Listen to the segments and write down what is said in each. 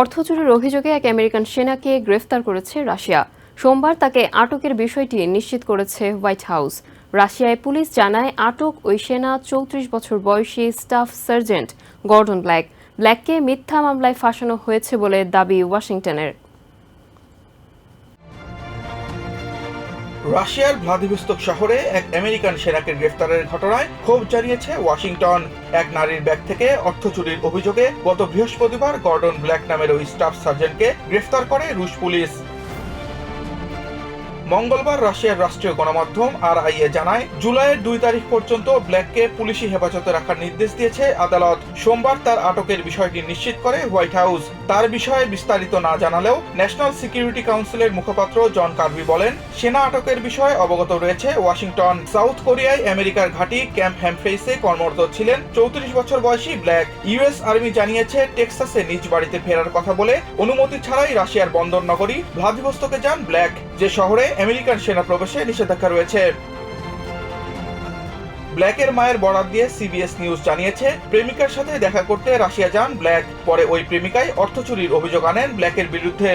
অর্থ চুরির অভিযোগে এক আমেরিকান সেনাকে গ্রেফতার করেছে রাশিয়া। সোমবার তাকে আটকের বিষয়টি নিশ্চিত করেছে হোয়াইট হাউস। রাশিয়ায় পুলিশ জানায়, আটক ওই সেনা চৌত্রিশ বছর বয়সী স্টাফ সার্জেন্ট গর্ডন ব্ল্যাক। ব্ল্যাককে মিথ্যা মামলায় ফাঁসানো হয়েছে বলে দাবি ওয়াশিংটনের। রাশিয়ার ভ্লাদিভস্তক শহরে এক আমেরিকান সেনাকে গ্রেফতারের ঘটনায় ক্ষোভ জানিয়েছে ওয়াশিংটন। এক নারীর ব্যাগ থেকে অর্থ চুরির অভিযোগে গত বৃহস্পতিবার গর্ডন ব্ল্যাক নামের ওই স্টাফ সার্জেন্টকে গ্রেফতার করে রুশ পুলিশ। মঙ্গলবার রাশিয়ার রাষ্ট্রীয় গণমাধ্যম আর আইএ জানায় জুলাইয়ের দুই তারিখ পর্যন্ত ব্ল্যাককে পুলিশি হেফাজতে রাখার নির্দেশ দিয়েছে আদালত। সোমবার তার আটকের বিষয়টি নিশ্চিত করে হোয়াইট হাউস। তার বিষয়ে বিস্তারিত না জানালেও ন্যাশনাল সিকিউরিটি কাউন্সিলের মুখপাত্র জন কার্বি বলেন, সেনা আটকের বিষয়ে অবগত রয়েছে ওয়াশিংটন, সাউথ কোরিয়ায় আমেরিকার ঘাঁটি ক্যাম্প হ্যামফেইসে কর্মরত ছিলেন চৌত্রিশ বছর বয়সী ব্ল্যাক। ইউএস আর্মি জানিয়েছে, টেক্সাসে নিজ বাড়িতে ফেরার কথা বলে অনুমতি ছাড়াই রাশিয়ার বন্দর নগরী, ভ্লাদিভস্তকে যান ব্ল্যাক। যে শহরে আমেরিকান সেনা প্রবেশে নিষেধাজ্ঞা রয়েছে। ব্ল্যাকের মায়ের বরাত দিয়ে সিবিএস নিউজ জানিয়েছে, প্রেমিকার সাথে দেখা করতে রাশিয়া যান ব্ল্যাক। পরে ওই প্রেমিকাই অর্থ চুরির অভিযোগ আনেন ব্ল্যাকের বিরুদ্ধে।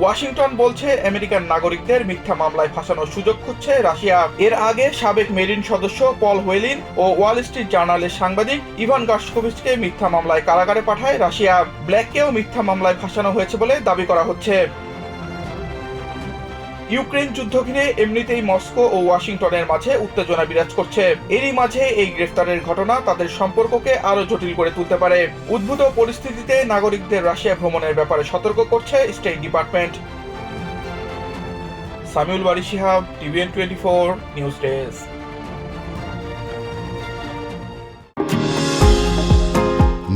ওয়াশিংটন বলছে, আমেরিকান নাগরিকদের মিথ্যা মামলায় ফাঁসানোর সুযোগ খুঁজছে রাশিয়া। এর আগে সাবেক মেরিন সদস্য পল হোয়েলিন ও ওয়াল স্ট্রিট জার্নালের সাংবাদিক ইভান গার্সকোভিচকে মিথ্যা মামলায় কারাগারে পাঠায় রাশিয়া। ব্ল্যাককেও মিথ্যা মামলায় ফাঁসানো হয়েছে বলে দাবি করা হচ্ছে। ইউক্রেন যুদ্ধ ঘিরে এমনিতেই মস্কো ও ওয়াশিংটনের মাঝে উত্তেজনা বিরাজ করছে। এরই মাঝে এই গ্রেফতারের ঘটনা তাদের সম্পর্ককে আরও জটিল করে তুলতে পারে। উদ্ভূত পরিস্থিতিতে নাগরিকদের রাশিয়া ভ্রমণের ব্যাপারে সতর্ক করছে state department. Samiul Bari Shihab, TVN twenty four, news desk.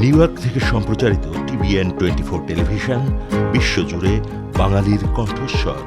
New York থেকে সম্প্রচারিত টিভিএন টোয়েন্টি ফোর টেলিভিশন, বিশ্বজুড়ে বাঙালির কণ্ঠস্বর।